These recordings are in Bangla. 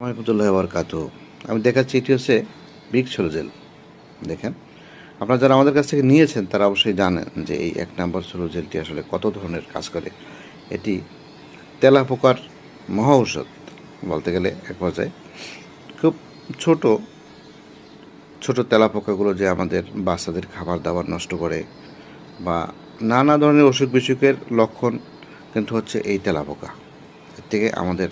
রহমতুল্লাহ বরকাত আমি দেখাচ্ছি, এটি হচ্ছে বিগ ছোলো জেল দেখেন, আপনারা যারা আমাদের কাছ থেকে নিয়েছেন, তারা অবশ্যই জানেন যে এই এক নম্বর ছোলো জেলটি আসলে কত ধরনের কাজ করে। এটি তেলা পোকার মহা ঔষধ বলতে গেলে এক পর্যায়ে। খুব ছোট ছোট তেলা পোকাগুলো যে আমাদের বাচ্চাদের খাবার দাবার নষ্ট করে বা নানা ধরনের অসুখ বিসুখের লক্ষণ কিন্তু হচ্ছে এই তেলা পোকা এর থেকে আমাদের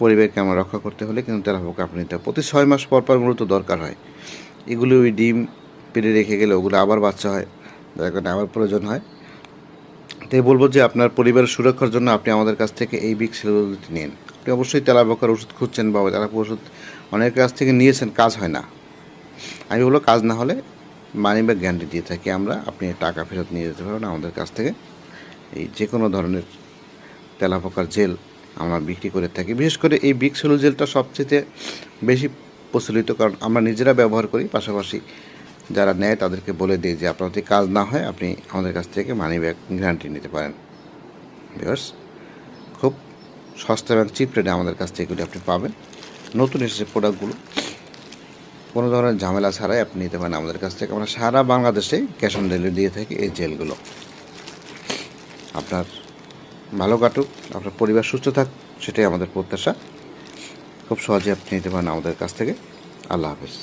পরিবেশকে আমরা রক্ষা করতে হলে কিন্তু তেলা পোকা আপনি নিতে হবে। প্রতি ছয় মাস পর পর মূলত দরকার হয়। এগুলো ওই ডিম পেড়ে রেখে গেলে ওগুলো আবার বাচ্চা হয় যার কারণে আবার প্রয়োজন হয়। তাই বলব যে আপনার পরিবারের সুরক্ষার জন্য আপনি আমাদের কাছ থেকে এই বিগ সেলুলোটি নিন। আপনি অবশ্যই তেলা পোকার ওষুধ খুঁজছেন বা তেলা পোকার ওষুধ অনেকের কাছ থেকে নিয়েছেন, কাজ হয় না। আমি বলব কাজ না হলে মানি ব্যাগ গ্যারান্টি দিয়ে থাকি আমরা, আপনি টাকা ফেরত নিয়ে যেতে পারবেন আমাদের কাছ থেকে। এই যে কোনো ধরনের তেলাপোকার জেল আমরা বিক্রি করে থাকি। বিশেষ করে এই বিগ সেলু জেলটা সবচেয়ে বেশি প্রচলিত, কারণ আমরা নিজেরা ব্যবহার করি। পাশাপাশি যারা নেয়, তাদেরকে বলে দিই যে আপনার যদি কাজ না হয়, আপনি আমাদের কাছ থেকে মানি ব্যাগ গ্যারান্টি নিতে পারেন। বিকজ খুব সস্তা এবং চিপ রেটে আমাদের কাছ থেকে এগুলি আপনি পাবেন। নতুন এসেছে প্রোডাক্টগুলো কোনো ধরনের ঝামেলা ছাড়াই আপনি নিতে পারেন আমাদের কাছ থেকে। আমরা সারা বাংলাদেশে ক্যাশ অন ডেলিভারি দিয়ে থাকি এই জেলগুলো আপনার ভালো কাটুক, আপনার পরিবার সুস্থ থাক, সেটাই আমাদের প্রত্যাশা। খুব সহজে আপনি নিতে পারেন আমাদের কাছ থেকে। আল্লাহ হাফেজ।